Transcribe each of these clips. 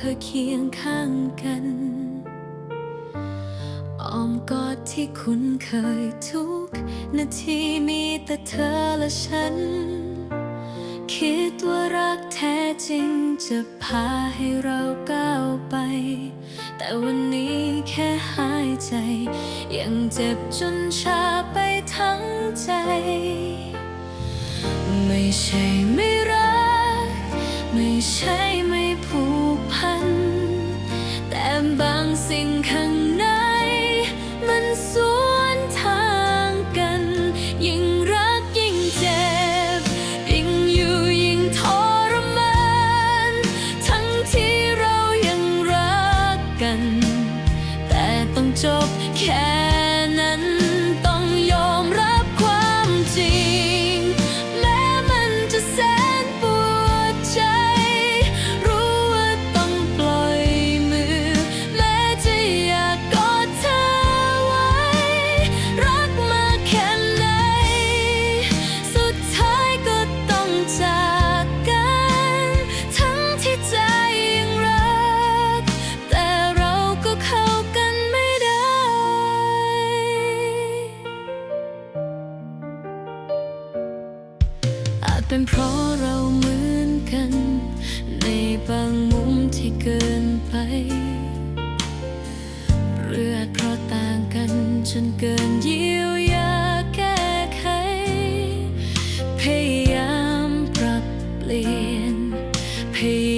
เธเคียงข้างกันอ้อมกอดที่คุณเคยทุก นาทีมีแต่เธอและฉัน คิดว่ารักแท้จริงจะพาให้เราก้าวไป แต่วันนี้แค่หายใจ ยังเจ็บจนชาไปทั้งใจ ไม่ใช่ไม่รัก ไม่ใช่ เป็นเพราะเราเหมือนกัน ในบางมุมที่เกินไป เลือดเพราะต่างกันจนเกินเยียวยาแก้ไข พยายามปรับเปลี่ยนพย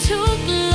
took love.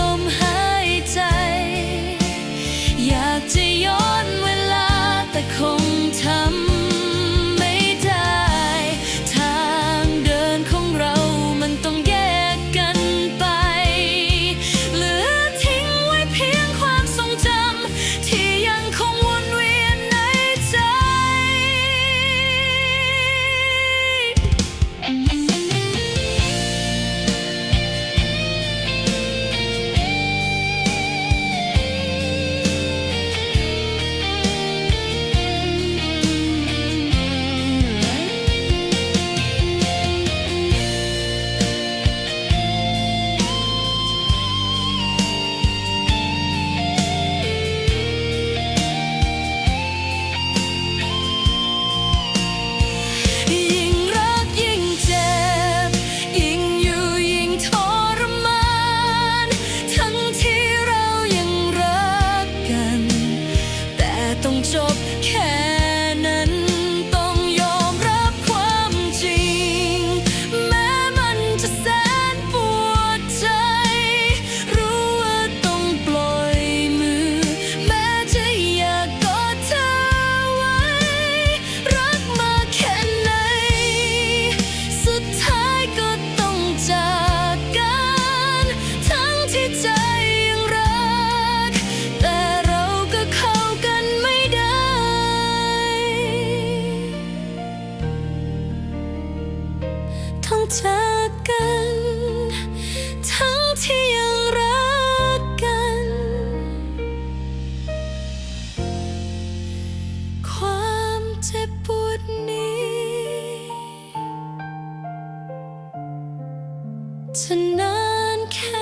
ากกัน ทั้งที่ยังรักกัน ความเจ็บปวดนี้ จะนานแค่